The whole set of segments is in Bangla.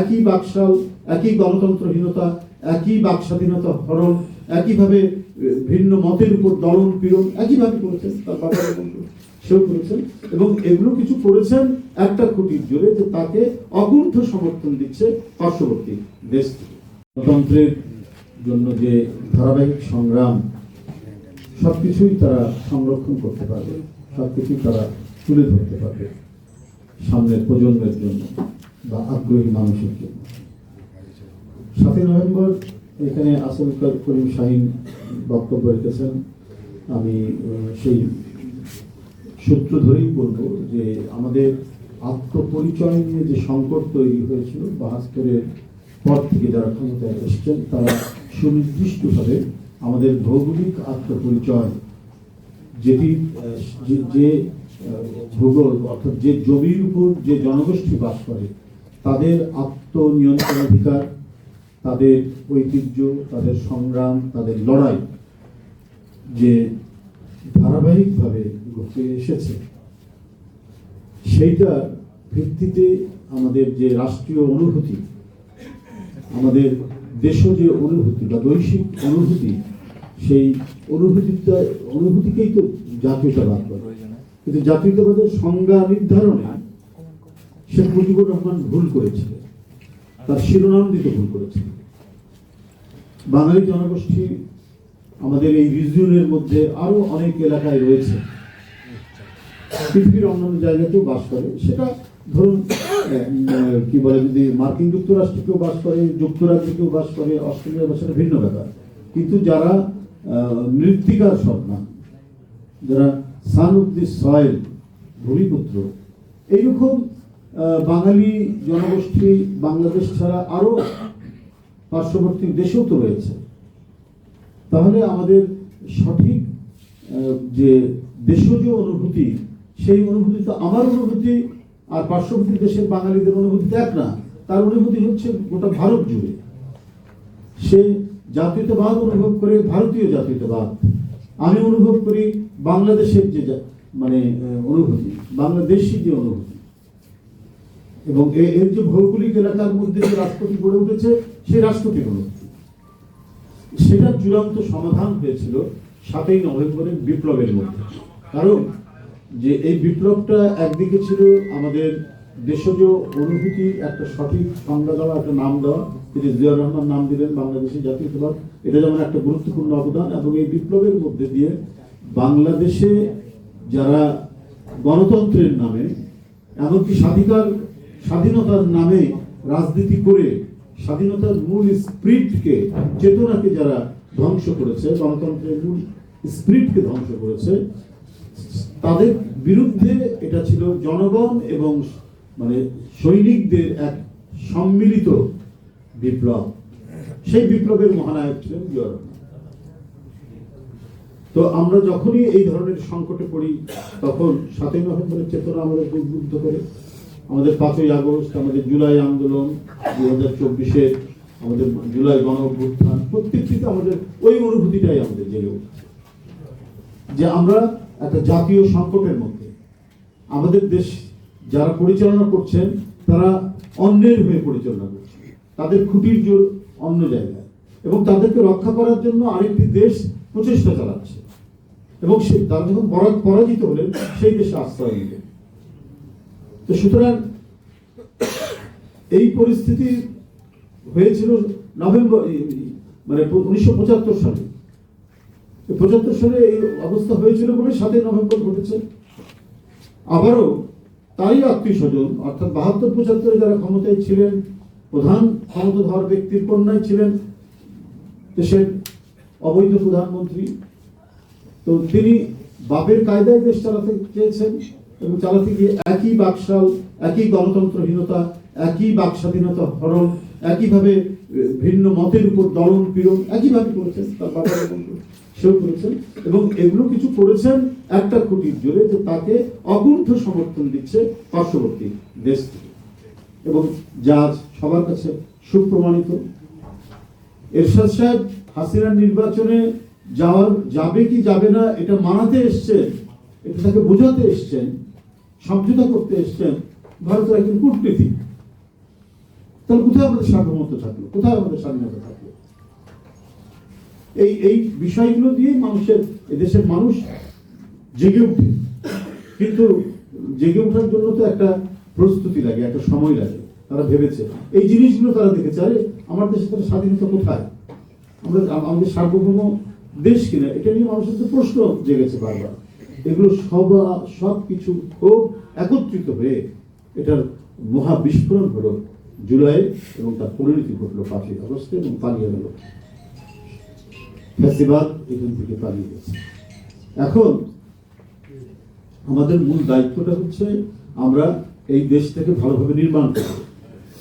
একই বাকশাল, একই গণতন্ত্রহীনতা, একই বাক স্বাধীনতা হরণ, একইভাবে ভিন্ন মতের উপর দলন পীড়ন একইভাবে করেছেন তার বাবা সেও করেছেন। এবং এগুলো কিছু করেছেন একটা খুঁটির জোরে যে তাকে অকুণ্ঠ সমর্থন দিচ্ছে পার্শ্ববর্তী দেশ গণতন্ত্রের জন্য যে ধারাবাহিক সংগ্রাম, সবকিছুই তারা সংরক্ষণ করতে পারবে, সবকিছুই তারা তুলে ধরতে পারবে সামনের প্রজন্মের জন্য। বা আগ্রহী মানুষের জন্য। সাতই নভেম্বর এখানে আসল করিম শাহিন বক্তব্য রেখেছেন। আমি সেই সূত্র ধরেই বলব যে আমাদের আত্মপরিচয় নিয়ে যে সংকট তৈরি হয়েছিল, বাহাত্তরের পর থেকে যারা ক্ষমতায় এসেছেন, তারা সুনির্দিষ্টভাবে আমাদের ভৌগোলিক আত্মপরিচয়, যেটি যে ভূগোল অর্থাৎ যে জমির উপর যে জনগোষ্ঠী বাস করে তাদের আত্মনিয়ন্ত্রণাধিকার তাদের ঐতিহ্য, তাদের সংগ্রাম, তাদের লড়াই যে ধারাবাহিকভাবে ঘটে এসেছে। সেইটার ভিত্তিতে আমাদের যে রাষ্ট্রীয় অনুভূতি, আমাদের দেশ যে অনুভূতি বা বৈশ্বিক অনুভূতি, সেই অনুভূতিটা, অনুভূতিকেই তো জাতীয়তাবাদ বলে। কিন্তু জাতীয়তাবাদের সংজ্ঞা নির্ধারণে শেখ মুজিবুর রহমান ভুল করেছিলেন। তার শিরোনাম দিতে ভুল করেছিলেন। বাঙালি জনগোষ্ঠী আমাদের এই রিজিয়নের মধ্যে আরও অনেক এলাকায় রয়েছে। পৃথিবীর অন্যান্য জায়গাতেও বাস করে। সেটা ধরুন কি বলে যদি মার্কিন যুক্তরাষ্ট্রে কেউ বাস করে যুক্তরাজ্যে কেউ বাস করে অস্ট্রেলিয়া বাস করে, ভিন্ন ব্যাপার। কিন্তু যারা মৃত্তিকার সন্তান, যারা সান অফ দি সয়েল, ভূমিপুত্র, এইরকম বাঙালি জনগোষ্ঠী বাংলাদেশ ছাড়া আরও পার্শ্ববর্তী দেশেও তো রয়েছে। তাহলে আমাদের সঠিক যে দেশজ অনুভূতি, সেই অনুভূতি তো আমার অনুভূতি, আর পার্শ্ববর্তী দেশের বাঙালিদের অনুভূতি এক না। তার অনুভূতি হচ্ছে গোটা ভারত জুড়ে। সে জাতীয়তাবাদ অনুভব করে ভারতীয় জাতীয়তাবাদ। আমি অনুভব করি বাংলাদেশের যে মানে অনুভূতি, বাংলাদেশি যে অনুভূতি। এবং এর যে ভৌগোলিক এলাকার মধ্যে যে রাষ্ট্রটি গড়ে উঠেছে, সেই রাষ্ট্রটির অনুভূতি সেটার চূড়ান্ত সমাধান হয়েছিল সাতই নভেম্বরের বিপ্লবের মধ্যে। কারণ যে এই বিপ্লবটা একদিকে ছিল আমাদের দেশজ অনুভূতি, একটা সঠিক সংজ্ঞা দেওয়া, একটা নাম দেওয়া। তিনি জিয়াউর রহমান নাম দিলেন, বাংলাদেশি জাতীয়তাবাদ। এটা যেমন একটা গুরুত্বপূর্ণ অবদান এবং এই বিপ্লবের মধ্যে দিয়ে বাংলাদেশে যারা গণতন্ত্রের নামে, এমনকি স্বাধিকার স্বাধীনতার নামে রাজনীতি করে স্বাধীনতার মূল স্প্রিটকে, চেতনাকে যারা ধ্বংস করেছে, গণতন্ত্রের মূল স্প্রিটকে ধ্বংস করেছে, তাদের বিরুদ্ধে এটা ছিল জনগণ এবং মানে সৈনিকদের এক সম্মিলিত বিপ্লব। সেই বিপ্লবের মহানায়ক ছিলেন জিয়াউর তো আমরা যখনই এই ধরনের সংকটে পড়ি, তখন সাতই নভেম্বরের চেতনা আমাদের উদ্বুদ্ধ করে। আমাদের পাঁচই আগস্ট, আমাদের জুলাই আন্দোলন দুই হাজার চব্বিশের আমাদের জুলাই গণ প্রত্যেকটিতে আমাদের ওই অনুভূতিটাই আমাদের জেগে যে আমরা একটা জাতীয় সংকটের মধ্যে, আমাদের দেশ যারা পরিচালনা করছেন, তারা অন্যের হয়ে পরিচালনা করছে তাদের খুঁটির জোর অন্য জায়গায়। এবং তাদেরকে রক্ষা করার জন্য আরেকটি দেশ প্রচেষ্টা চালাচ্ছে। এবং সে, তারা যখন পরাজিত হলেন, সেই দেশে আশ্রয় নিলেন। তো সুতরাং এই পরিস্থিতি হয়েছিল নভেম্বর মানে উনিশশো পঁচাত্তর সালে। পঁচাত্তর সালে এই অবস্থা হয়েছিল বলে সাতই নভেম্বর ঘটেছে। আবারও তারই আত্মীয় স্বজন, অর্থাৎ বাহাত্তর, পঁচাত্তরে যারা ক্ষমতায় ছিলেন, প্রধান ক্ষমতাধর ব্যক্তির কন্যায় ছিলেন দেশের অবৈধ প্রধানমন্ত্রী। তো তিনি বাপের কায়দায় দেশ চালাতে চেয়েছেন। এবং চালাতে গিয়ে একই বাকশাল, একই গণতন্ত্রহীনতা, একই বাক স্বাধীনতা হরণ, একইভাবে ভিন্ন মতের উপর দলন পীড়ন একইভাবে করেছেন তার বাবা সেও করেছেন। এবং এগুলো কিছু করেছেন একটা খুঁটির জোরে যে তাকে অকুণ্ঠ সমর্থন দিচ্ছে পার্শ্ববর্তী দেশ থেকে। এবং যা সবার কাছে সুপ্রমাণিত। এরশাদ সাহেব হাসিনার নির্বাচনে যাওয়ার যাবে কি যাবে না এটা মানাতে এসছেন, এটা তাকে বোঝাতে এসছেন। সমঝোতা করতে এসছেন ভারতের একজন কূটনীতিক। তাহলে কোথায় আমাদের সার্বভৌমত্ব থাকল? কোথায় আমাদের স্বাধীনতা থাকল? এই এই বিষয়গুলো দিয়ে মানুষের দেশের মানুষ জেগে উঠে। কিন্তু জেগে ওঠার জন্য তো একটা প্রস্তুতি লাগে, একটা সময় লাগে। তারা ভেবেছে। এই জিনিসগুলো তারা দেখেছে, আরে, আমার দেশে তার স্বাধীনতা কোথায়? আমরা, আমাদের সার্বভৌম দেশ কিনা? এটা নিয়ে মানুষের তো প্রশ্ন জেগেছে বারবার। এগুলো সব সব কিছু খুব একত্রিত হয়ে এটার মহা বিস্ফোরণ হলো জুলাই এবং তার পরিণতি ঘটলো পাঁচই আগস্টে এবং পালিয়ে গেল। ফ্যাসিবাদ এখান থেকে পালিয়ে গেছে। এখন আমাদের মূল দায়িত্বটা হচ্ছে আমরা এই দেশটাকে ভালোভাবে নির্মাণ করব।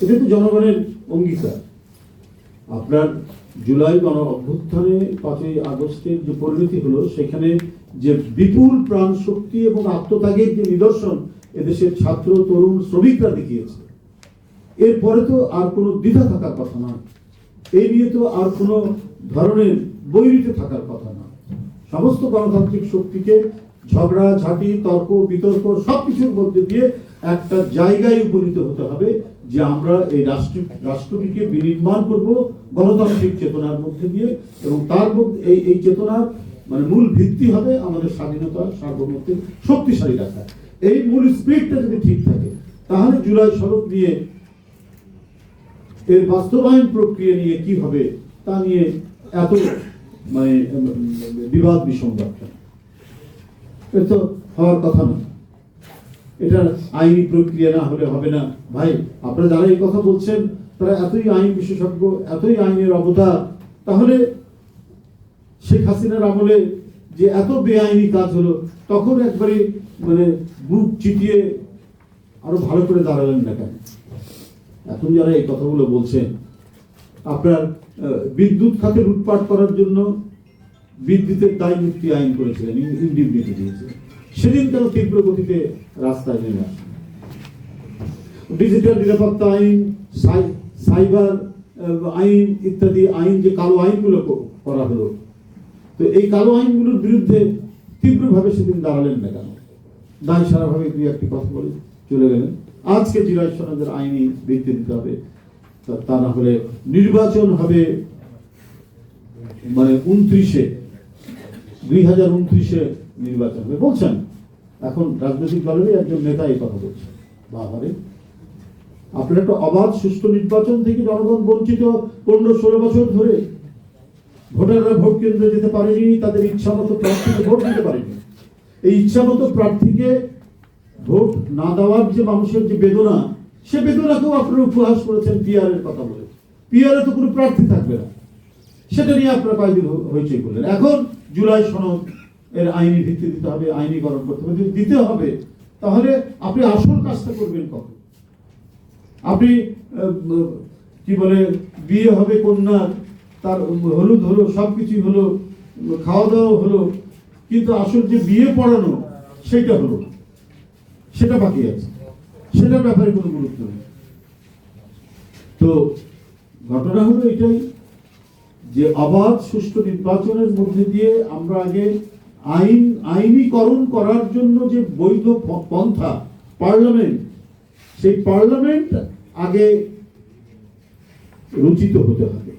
এটা তো জনগণের অঙ্গীকার। আপনার জুলাই গণ অভ্যুত্থানে পাঁচই আগস্টের যে পরিণতি হলো, সেখানে যে বিপুল প্রাণ শক্তি এবং আত্মত্যাগের যে নিদর্শন এদেশের ছাত্র, তরুণ, শ্রমিকরা দেখিয়েছে। এরপরে তো আর কোনো দ্বিধা থাকার কথা না এই নিয়ে তো আর কোনো ধরনের বৈরিতে থাকার কথা না সমস্ত গণতান্ত্রিক শক্তিকে ঝগড়া, ঝাঁটি, তর্ক, বিতর্ক সবকিছুর মধ্যে দিয়ে একটা জায়গায় উপনীত হতে হবে। যে আমরা এই রাষ্ট্র, রাষ্ট্রটিকে বিনির্মাণ করব গণতান্ত্রিক চেতনার মধ্যে দিয়ে এবং তার মধ্যে এই চেতনার মানে মূল ভিত্তি হবে আমাদের স্বাধীনতা সার্বভৌমত্বের শক্তিশালী রাখা এই মূল স্পিরিটটা যদি ঠিক থাকে, তাহলে জুলাই সড়ক নিয়ে এর বাস্তবায়ন প্রক্রিয়া নিয়ে কি হবে, তা নিয়ে এত মানে বিবাদ বিসংবাদ? এটা হওয়ার কথা না এটা আইনি প্রক্রিয়া না হলে হবে না। ভাই, আপনারা যারা এই কথা বলছেন, তারা এতই আইন বিশেষজ্ঞ, এতই আইনের অবতার তাহলে শেখ হাসিনার আমলে যে এত বেআইনি কাজ হলো, তখন একবারে মানে বুক চিটিয়ে আরও ভালো করে দাঁড়ালেন না কেন? এখন যারা এই কথাগুলো বলছেন, আপনার বিদ্যুৎ খাতে লুটপাট করার জন্য বিদ্যুতের দায় মুক্তি আইন করেছিলেন ইন্ডিভিজুয়াল দিয়েছিলেন। সেদিন কেন তীব্র গতিতে রাস্তায় নেমে আসেন ডিজিটাল নিরাপত্তা আইন, সাই- সাইবার আইন ইত্যাদি আইন যে কালো আইনগুলো করা হলো, তো এই কালো আইনগুলোর বিরুদ্ধে তীব্রভাবে সেদিন দাঁড়ালেন না কেন? দায় সারাভাবে দুই একটি কথা বলে চলে গেলেন। আজকে জিরাজ সনদের আইনি বৃদ্ধি দিতে হবে। তা না হলে নির্বাচন হবে মানে উনত্রিশে, দুই হাজার উনত্রিশে নির্বাচন হবে বলছেন। এখন রাজনৈতিক দলেরই একজন নেতা এই কথা বলছেন। বাবারে। আপনার একটা অবাধ, সুষ্ঠু নির্বাচন থেকে জনগণ বঞ্চিত পনেরো ষোলো বছর ধরে। ভোটাররা ভোট কেন্দ্রে যেতে পারেনি, তাদের ইচ্ছা মতো প্রার্থীকে ভোট দিতে পারেনি। এই ইচ্ছা মতো প্রার্থীকে ভোট না দেওয়ার যে মানুষের যে বেদনা, সে বেদনাকেও আপনারা উপহাস করেছেন পিআর এর কথা বলে। পিআর তো কোনো প্রার্থী থাকবে না। সেটা নিয়ে আপনারা কয়েকদিন হয়েছে করলেন। এখন জুলাই সনদ এর আইনি ভিত্তি দিতে হবে আইনীকরণ করতে হবে। যদি দিতে হবে, তাহলে আপনি আসল কাজটা করবেন কখন? আপনি কি বলে, বিয়ে হবে কন্যার তার হলুদ হলো সব কিছুই হলো খাওয়া দাওয়া হলো, কিন্তু আসল যে বিয়ে পড়ানো সেটা হলো সেটা বাকি আছে। সেটার ব্যাপারে কোনো গুরুত্ব নেই। তো ঘটনা হলো এটাই যে অবাধ সুষ্ঠু নির্বাচনের মধ্যে দিয়ে আমরা আগে আইন আইনীকরণ করার জন্য যে বৈধ পন্থা পার্লামেন্ট সেই পার্লামেন্ট আগে রচিত হতে হবে।